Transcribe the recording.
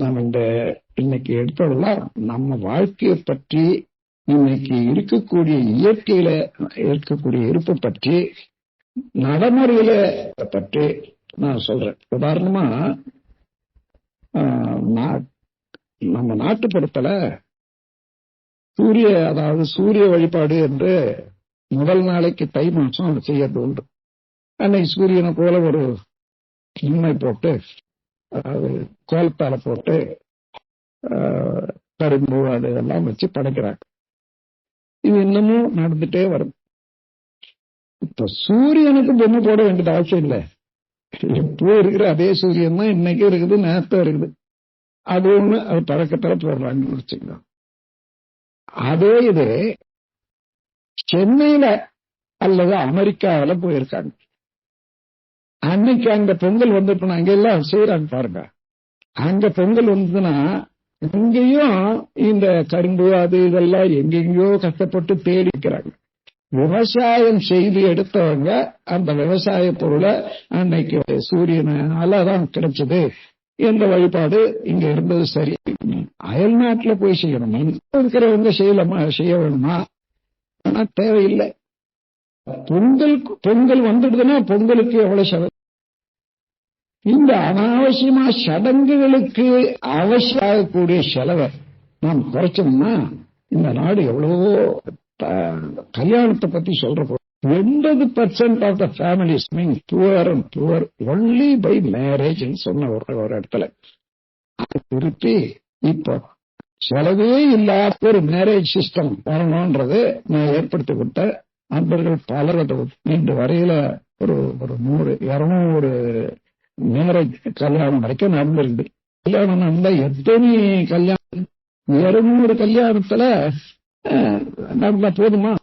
நம்ம இந்த இன்னைக்கு எடுத்தோம்னா நம்ம வாழ்க்கையை பற்றி இன்னைக்கு இருக்கக்கூடிய இயற்கையில இருக்கக்கூடிய இருப்பை பற்றி நடைமுறையில பற்றி நான் சொல்றேன். உதாரணமா ஆஹ், நம்ம நாட்டுப்புறத்துல சூரிய அதாவது சூரிய வழிபாடு என்று முதல் நாளைக்கு தை மாசம் செய்யறது உண்டு. அன்னைக்கு சூரியனை போல ஒரு உண்மை போட்டு கோலத்தால போட்டு ஆஹ், கரும்பு அது எல்லாம் வச்சு படைக்கிறாங்க. இது இன்னமும் நடந்துட்டே வரும். இப்ப சூரியனுக்கு பொம்மை போட வேண்டியது அவசியம் இல்லை. எப்போ இருக்கிற அதே சூரியன் தான் இன்னைக்கு இருக்குது நேரத்தை இருக்குது. அது ஒண்ணு அது பழக்கத்துல போடுறாங்கன்னு வச்சுக்கலாம் அதே இது சென்னையில அல்லது அமெரிக்காவில போயிருக்காங்க. அன்னைக்கு அங்க பொங்கல் வந்துட்டு அங்க எல்லாம் செய்யறாங்க பாருங்க. அங்க பொங்கல் வந்ததுன்னா எங்கேயும் இந்த கரும்பு அது இதெல்லாம் எங்கெங்கயோ கஷ்டப்பட்டு தேடி இருக்கிறாங்க விவசாயம் செய்து எடுத்தவங்க அந்த விவசாய பொருளை அன்னைக்கு சூரியனால தான் கிடைச்சது. என்ற வழிபாடு? இங்க இருந்தது சரி. அயல் நாட்டுல போய் செய்யணும். இருக்கிறவங்க செய்யலாமா? செய்ய வேணுமா? ஆனா தேவையில்லை. பொங்கல் பொங்கல் வந்துடுதுன்னா பொங்கலுக்கு எவ்வளவு இந்த அனாவசியமா சடங்குகளுக்கு அவசியமாகக்கூடிய செலவை நாம் குறைச்சோம்னா இந்த நாடு எவ்வளவோ கல்யாணத்தை பத்தி சொல்றப்போ எண்பது percent of the families mean poor and poor only by marriage சொன்ன ஒரு ஒரு இடத்துல. அது திருப்பி இப்போ செலவே இல்லாத ஒரு மேரேஜ் சிஸ்டம் வரணும்ன்றது நான் ஏற்படுத்தி கொடுத்த நண்பர்கள் பலர் அதை வரையில ஒரு ஒரு நூறு இருநூறு மேரேஜ் கல்யாணம் வரைக்கும் நடந்திருக்கு. கல்யாணம் நடந்தா எத்தனை கல்யாணம்? இருநூறு கல்யாணத்துல நடந்தா போதுமா?